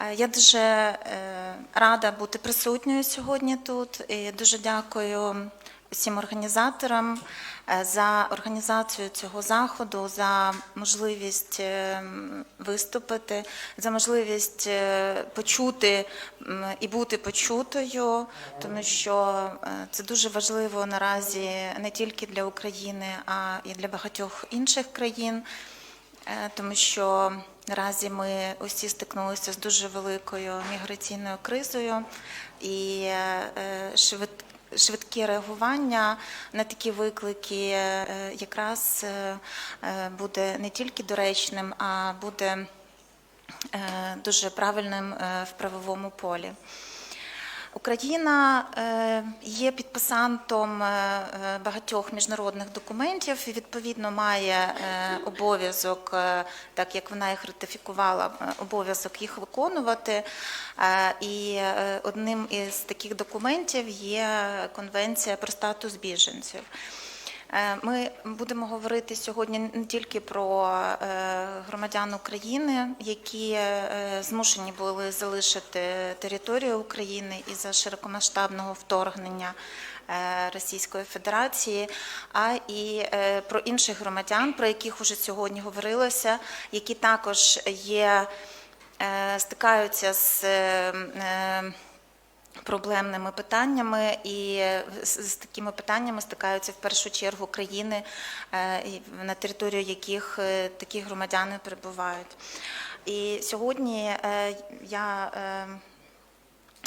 Е, Я дуже е, рада бути присутньою сьогодні тут. І дуже дякую всім організаторам е, за організацію цього заходу, за можливість виступити, за можливість почути і бути почутою, тому що це дуже важливо наразі не тільки для України, а і для багатьох інших країн. Тому що наразі ми усі стикнулися з дуже великою міграційною кризою і е, швидке реагування на такі виклики е, якраз е, буде не тільки доречним, а буде дуже правильним в правовому полі. Україна е, є підписантом е, е, багатьох міжнародних документів і відповідно має обов'язок, так як вона їх ратифікувала, обов'язок їх виконувати. І одним із таких документів є Конвенція про статус біженців. Е, Ми будемо говорити сьогодні не тільки про е, громадян України, які е, змушені були залишити територію України із-за широкомасштабного вторгнення Російської Федерації, а і про інших громадян, про яких уже сьогодні говорилося, які також є, стикаються з. Проблемними питаннями, і з такими питаннями стикаються в першу чергу країни, е, на територію яких е, такі громадяни перебувають. І сьогодні е, я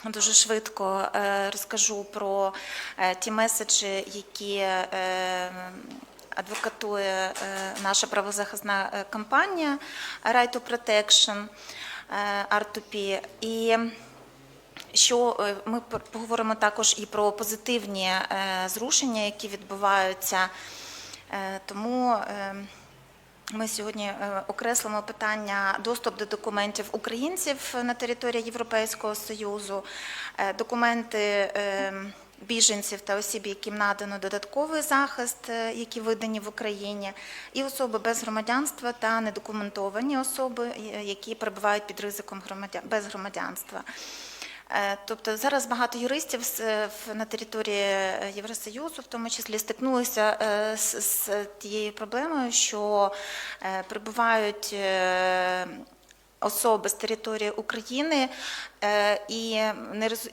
Дуже швидко розкажу про ті меседжі, які адвокатує наша правозахисна кампанія Right to Protection е, R2P. І що е, ми поговоримо також і про позитивні е, зрушення, які відбуваються. Е, Тому ми сьогодні окреслимо питання доступ до документів українців на території Європейського Союзу, документи біженців та осіб, яким надано додатковий захист, які видані в Україні, і особи без громадянства та недокументовані особи, які перебувають під ризиком без громадянства. Е, Тобто зараз багато юристів е, на території е, Євросоюзу, в тому числі, стикнулися з, з тією проблемою, що прибувають особи з території України, і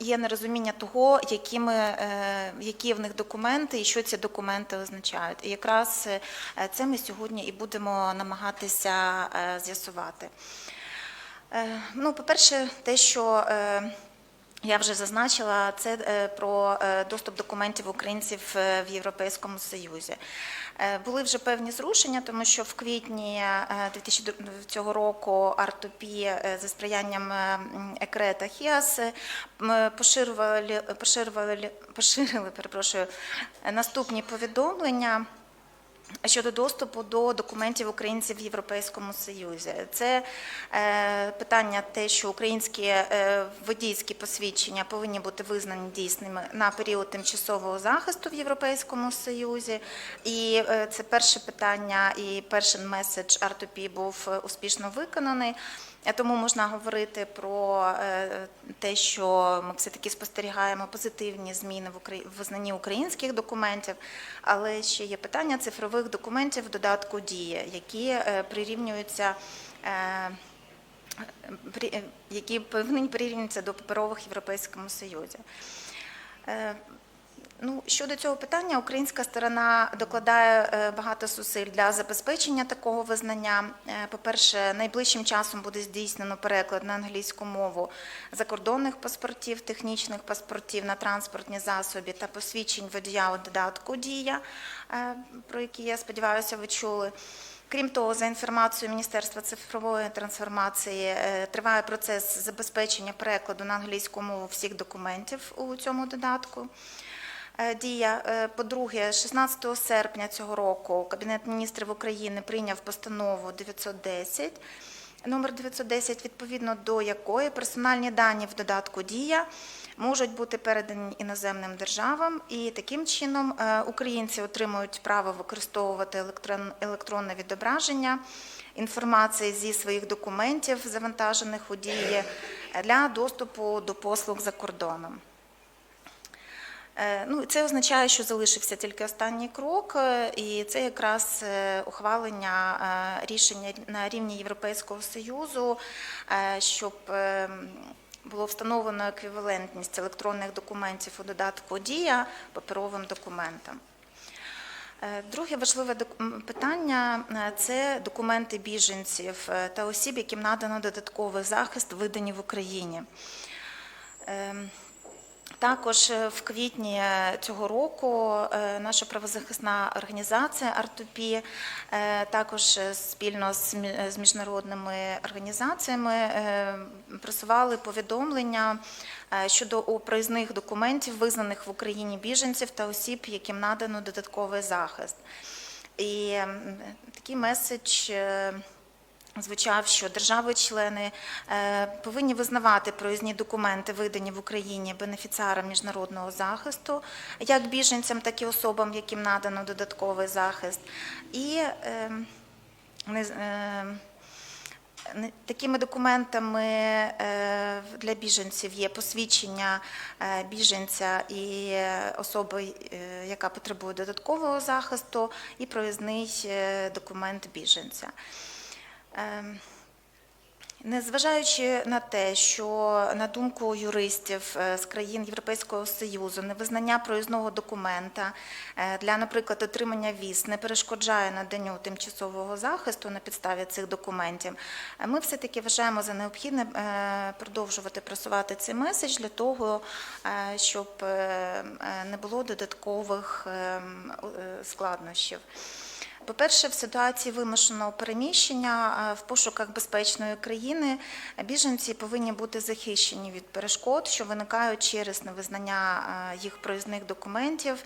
є нерозуміння того, е, які в них документи і що ці документи означають. І якраз це ми сьогодні і будемо намагатися з'ясувати. Ну, по-перше, те, що я вже зазначила, це е, про е, доступ документів українців е, в Європейському Союзі. Були вже певні зрушення, тому що в квітні е, 2000 цього року R2P е, за сприянням е, м, ЕКРЕ та ХІАС поширювали, поширювали, поширили перепрошую, наступні повідомлення щодо доступу до документів українців в Європейському Союзі. Це е, питання те, що українські е, водійські посвідчення повинні бути визнані дійсними на період тимчасового захисту в Європейському Союзі. І е, це перше питання, і перший меседж R2P був успішно виконаний. Тому можна говорити про те, що ми все-таки спостерігаємо позитивні зміни в визнанні українських документів, але ще є питання цифрових документів в додатку Дія, які е, прирівнюються. е, е, які повинні прирівнюватися до паперових в Європейському Союзі. Ну, щодо цього питання, українська сторона докладає е, багато зусиль для забезпечення такого визнання. Е, По-перше, найближчим часом буде здійснено переклад на англійську мову закордонних паспортів, технічних паспортів на транспортні засоби та посвідчень водія у додатку Дія, е, про які я сподіваюся, ви чули. Крім того, за інформацією Міністерства цифрової трансформації, триває процес забезпечення перекладу на англійську мову всіх документів у цьому додатку. Е, Дія, Е, по-друге, 16 серпня цього року Кабінет міністрів України прийняв постанову 910, номер 910, відповідно до якої персональні дані в додатку Дія можуть бути передані іноземним державам, і таким чином е, українці отримують право використовувати електрон- електронне відображення інформації зі своїх документів, завантажених у дії, для доступу до послуг за кордоном. Е, Ну, це означає, що залишився тільки останній крок, е, і це якраз е, ухвалення рішення на рівні Європейського Союзу, щоб було встановлено еквівалентність електронних документів у додатку Дія паперовим документам. Друге важливе питання це документи біженців та осіб, яким надано додатковий захист, видані в Україні. Також е, в квітні е, цього року е, наша правозахисна організація Артупі також спільно з міжнародними організаціями просували повідомлення щодо проїзних документів, визнаних в Україні біженців та осіб, яким надано додатковий захист. І такий меседж. Звучав, що держави-члени е, повинні визнавати проїзні документи, видані в Україні бенефіціарам міжнародного захисту, як біженцям, так і особам, яким надано додатковий захист. І е, не з- е, не- Такими документами е, для біженців є посвідчення е, біженця і особи, яка потребує додаткового захисту, і проїзний документ біженця. Ем, Незважаючи на те, що на думку юристів е, з країн Європейського союзу невизнання проїзного документа е, для, наприклад, отримання віз не перешкоджає наданню тимчасового захисту на підставі цих документів, е, ми все-таки вважаємо за необхідне продовжувати просувати цей меседж для того, щоб не було додаткових е, м, е, складнощів. По-перше, в ситуації вимушеного переміщення е, в пошуках безпечної країни біженці повинні бути захищені від перешкод, що виникають через невизнання е, їх проїзних документів,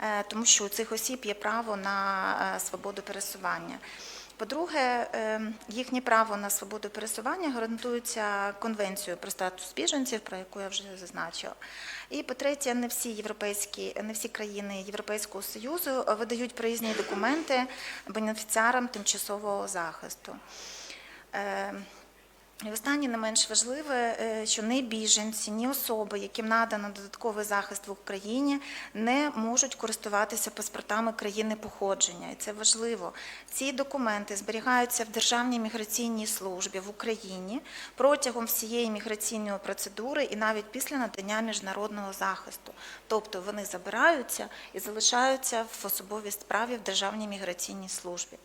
е, тому що у цих осіб є право на свободу пересування. По-друге, е, їхнє право на свободу пересування гарантується Конвенцією про статус біженців, про яку я вже зазначила. І по-третє, не всі європейські, не всі країни Європейського союзу видають проїзні документи бенефіціарам тимчасового захисту. І останнє не менш важливе, е, що ні біженці, ні особи, яким надано додатковий захист в Україні, не можуть користуватися паспортами країни походження. І це важливо. Ці документи зберігаються в Державній міграційній службі в Україні протягом всієї міграційної процедури і навіть після надання міжнародного захисту. Тобто вони забираються і залишаються в особовій справі в Державній міграційній службі.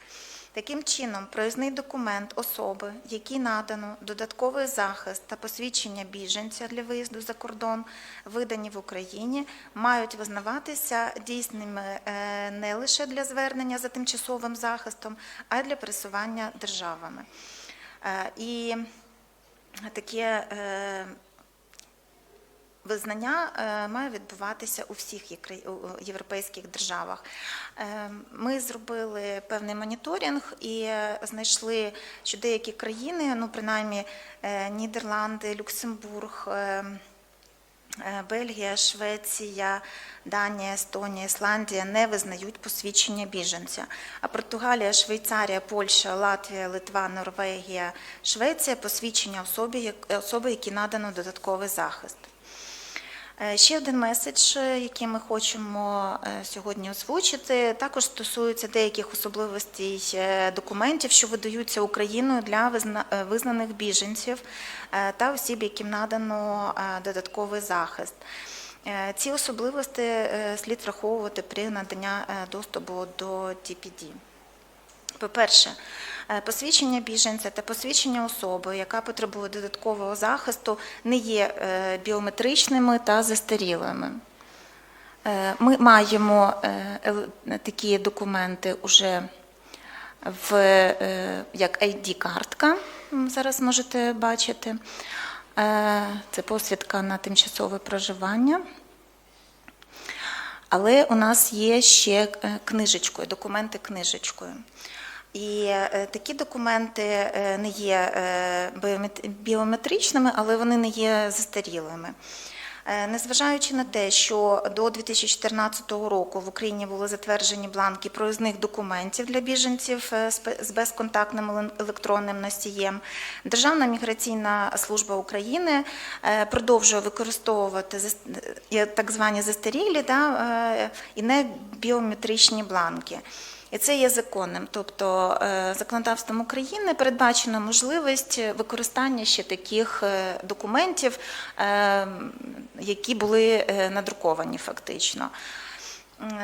Таким чином, проїзний документ особи, якій надано додатковий захист та посвідчення біженця для виїзду за кордон, видані в Україні, мають визнаватися дійсними е, не лише для звернення за тимчасовим захистом, а й для пересування державами. Е, І таке е, Визнання е, має відбуватися у всіх європейських державах. Е, Ми зробили певний моніторинг і е, знайшли, що деякі країни, ну принаймні Нідерланди, Люксембург. Бельгія, Швеція, Данія, Естонія, Ісландія не визнають посвідчення біженця. А Португалія, Швейцарія, Польща, Латвія, Литва, Норвегія, Швеція посвідчення особи, особи, які надано додатковий захист. Е, Ще один меседж, е, який ми хочемо е, сьогодні озвучити, також стосується деяких особливостей документів, що видаються Україною для визна- визнаних біженців та осіб, яким надано додатковий захист. Ці особливості слід враховувати при наданні доступу до TPD. По-перше, е, посвідчення біженця та посвідчення особи, яка потребує додаткового захисту, не є е, біометричними та застарілими. Е, Ми маємо такі документи уже в, як ID-картка, зараз можете бачити. Це посвідка на тимчасове проживання. Але у нас є ще книжечкою, документи книжечкою. І е, такі документи е, не є е, біометричними, але вони не є застарілими. Незважаючи на те, що до 2014 року в Україні були затверджені бланки проїзних документів для біженців з безконтактним електронним носієм, Державна міграційна служба України продовжує використовувати так звані застарілі да, і не біометричні бланки. І це є законним, тобто е, законодавством України передбачена можливість використання ще таких е, документів, е, які були надруковані фактично.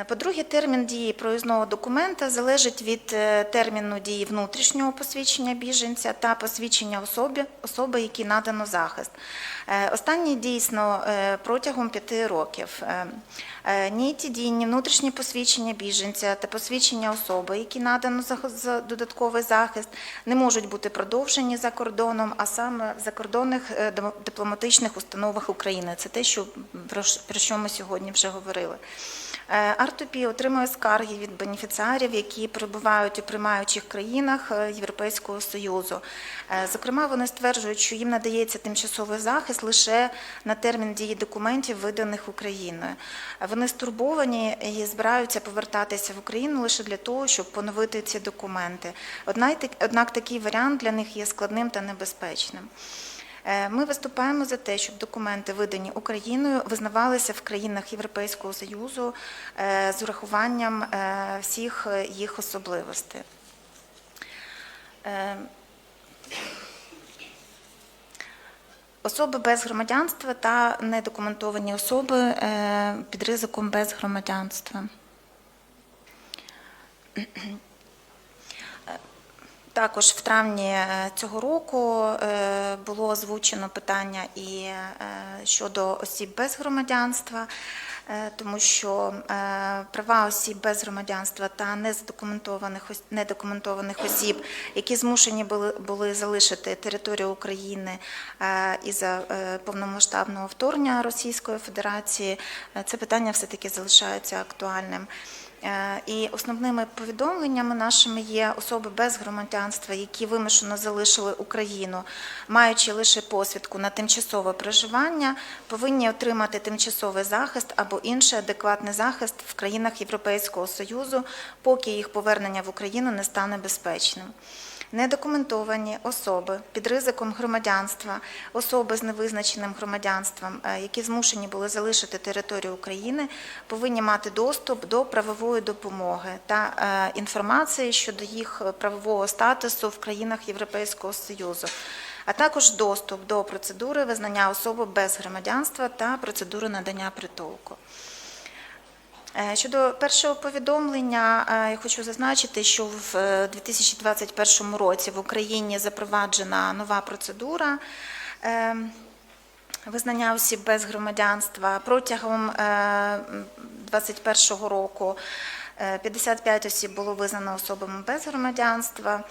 По-друге, термін дії проїзного документа залежить від терміну дії внутрішнього посвідчення біженця та посвідчення особи, особи якій надано захист. Останнє дійсно протягом п'яти років. Е, Ні ті дії, ні внутрішні посвідчення біженця та посвідчення особи, які надано за додатковий захист, не можуть бути продовжені за кордоном, а саме в закордонних е, дипломатичних установах України. Це те, що про що ми сьогодні вже говорили. Е, Артопі отримує скарги від бенефіціарів, які перебувають у приймаючих країнах Європейського Союзу. Зокрема, вони стверджують, що їм надається тимчасовий захист лише на термін дії документів, виданих Україною. Е, Вони стурбовані і збираються повертатися в Україну лише для того, щоб поновити ці документи. Однак, такий варіант для них є складним та небезпечним. Е, Ми виступаємо за те, щоб документи, видані Україною, визнавалися в країнах Європейського Союзу е, з урахуванням е, всіх їх особливостей. Особи без громадянства та недокументовані особи е, під ризиком без громадянства. Також в травні е, цього року е, було озвучено питання і щодо осіб без громадянства, тому що е, права осіб без громадянства та незадокументованих недокументованих осіб, які змушені були, були залишити територію України е, із-за е, повномасштабного вторгнення Російської Федерації, е, це питання все-таки залишається актуальним. Е, І основними повідомленнями нашими є особи без громадянства, які вимушено залишили Україну, маючи лише посвідку на тимчасове проживання, повинні отримати тимчасовий захист або інший адекватний захист в країнах Європейського Союзу, поки їх повернення в Україну не стане безпечним. Недокументовані особи під ризиком громадянства, особи з невизначеним громадянством, е, які змушені були залишити територію України, повинні мати доступ до правової допомоги та е, інформації щодо їх правового статусу в країнах Європейського Союзу, а також доступ до процедури визнання особи без громадянства та процедури надання притулку. Е, Щодо першого повідомлення, е, я хочу зазначити, що в е, 2021 році в Україні запроваджена нова процедура е, визнання осіб без громадянства. Протягом 2021 року е, 55 осіб було визнано особами без громадянства.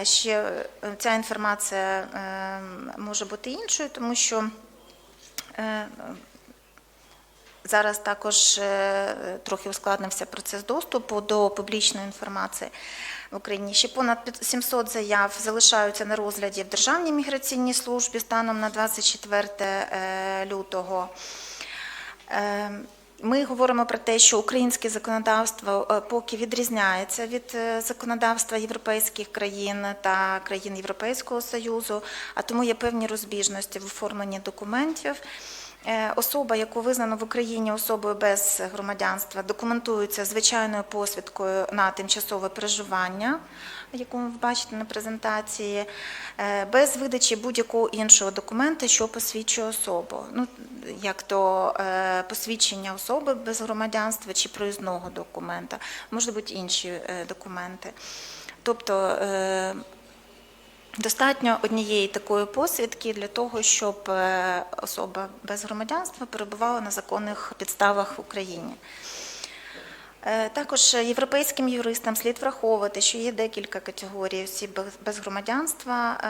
Е, Ще е, ця інформація е, може бути іншою, тому що е, Зараз також е, трохи ускладнився процес доступу до публічної інформації в Україні. Ще понад 700 заяв залишаються на розгляді в Державній міграційній службі станом на 24 е, лютого. Е, Ми говоримо про те, що українське законодавство поки відрізняється від законодавства європейських країн та країн Європейського Союзу, а тому є певні розбіжності в оформленні документів. Е, Особа, яку визнано в Україні особою без громадянства, документується звичайною посвідкою на тимчасове проживання, яку ви бачите на презентації, е, без видачі будь-якого іншого документа, що посвідчує особу. Ну, як то е, посвідчення особи без громадянства чи проїзного документа, можуть бути інші документи. Тобто Достатньо однієї такої посвідки для того, щоб е, особа без громадянства перебувала на законних підставах в Україні. Е, Також європейським юристам слід враховувати, що є декілька категорій осіб без- без громадянства.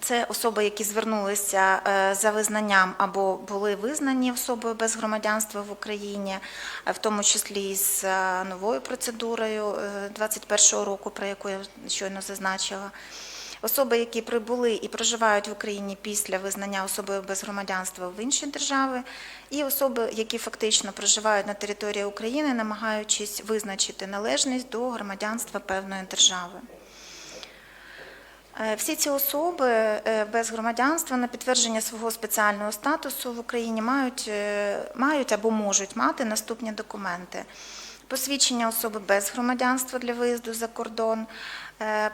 Це особи, які звернулися е, за визнанням або були визнані особою без громадянства в Україні, е, в тому числі з е, новою процедурою 2021 року, про яку я щойно зазначила. Особи, які прибули і проживають в Україні після визнання особою без громадянства в інші держави, і особи, які фактично проживають на території України, намагаючись визначити належність до громадянства певної держави. Е, Всі ці особи е, без громадянства на підтвердження свого спеціального статусу в Україні мають, е, мають або можуть мати наступні документи. Посвідчення особи без громадянства для виїзду за кордон,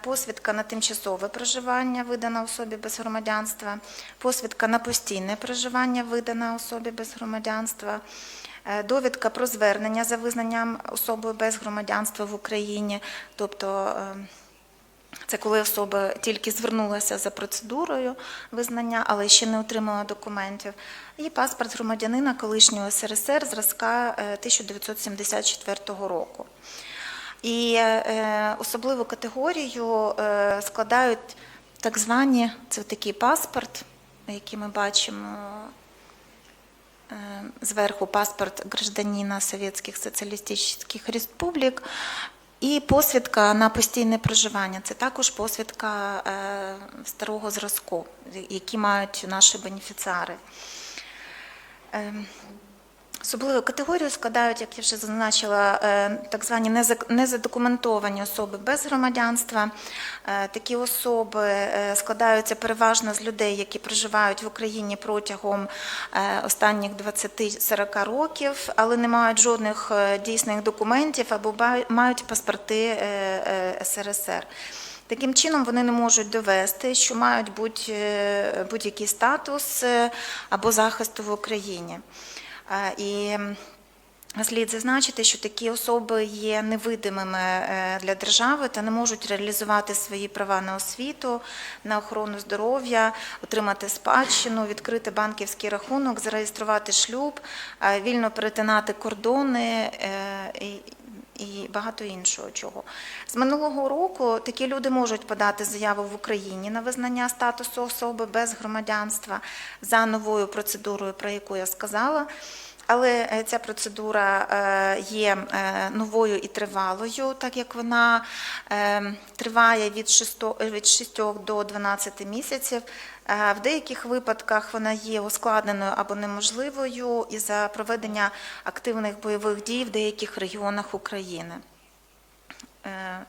посвідка на тимчасове проживання, видана особі без громадянства, посвідка на постійне проживання, видана особі без громадянства, довідка про звернення за визнанням особою без громадянства в Україні, тобто це коли особа тільки звернулася за процедурою визнання, але ще не отримала документів. І паспорт громадянина колишнього СРСР зразка е, 1974 року. І е, особливу категорію е, складають так звані, це такий паспорт, який ми бачимо е, зверху паспорт гражданина Совєтських Соціалістичних Республік і посвідка на постійне проживання. Це також посвідка е, старого зразку, які мають наші бенефіціари. Особливу категорію складають, як я вже зазначила, е, так звані незадокументовані особи без громадянства. Е, Такі особи е, складаються переважно з людей, які проживають в Україні протягом останніх 20-40 років, але не мають жодних дійсних документів або мають паспорти СРСР. Таким чином вони не можуть довести, що мають будь- будь-який статус або захисту в Україні. Е, І слід зазначити, що такі особи є невидимими е, для держави та не можуть реалізувати свої права на освіту, на охорону здоров'я, отримати спадщину, відкрити банківський рахунок, зареєструвати шлюб, е, вільно перетинати кордони. Багато іншого чого. З минулого року такі люди можуть подати заяву в Україні на визнання статусу особи без громадянства за новою процедурою, про яку я сказала. Але е, ця процедура е, є е, новою і тривалою, так як вона триває від 6, від 6 до 12 місяців. Е, В деяких випадках вона є ускладненою або неможливою із за проведення активних бойових дій в деяких регіонах України. Е,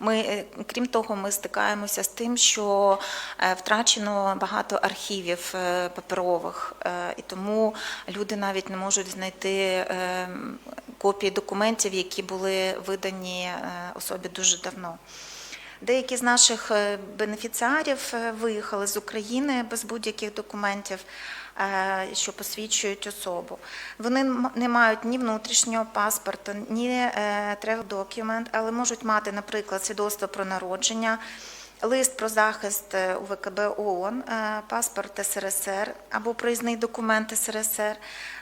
Ми, е, крім того, ми стикаємося з тим, що втрачено багато архівів паперових, і тому люди навіть не можуть знайти копії документів, які були видані особі дуже давно. Деякі з наших е, бенефіціарів е, виїхали з України без будь-яких документів, е, що посвідчують особу. Вони не мають ні внутрішнього паспорта, ні travel document, але можуть мати, наприклад, свідоцтво про народження, лист про захист УВКБ ООН, паспорт СРСР або проїзний документ СРСР,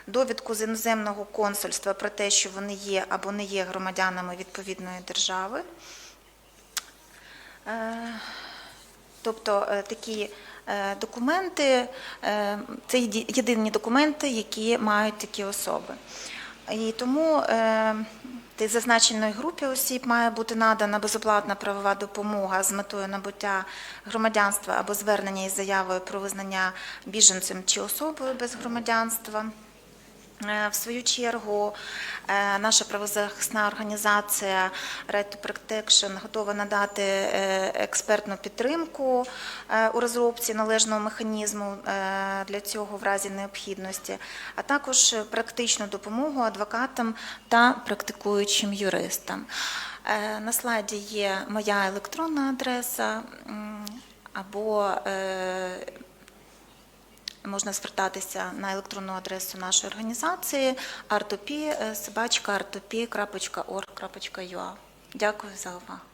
довідку з іноземного консульства про те, що вони є або не є громадянами відповідної держави. Е, Тобто е, такі е, документи це єдині документи, які мають такі особи. І тому зазначеної групі осіб має бути надана безоплатна правова допомога з метою набуття громадянства або звернення із заявою про визнання біженцем чи особою без громадянства. Е, В свою чергу, е, наша правозахисна організація Right to Protection готова надати е, експертну підтримку у розробці належного механізму для цього в разі необхідності, а також практичну допомогу адвокатам та практикуючим юристам. На слайді є моя електронна адреса або Можна звертатися на електронну адресу нашої організації artopi.org.ua. Дякую за увагу.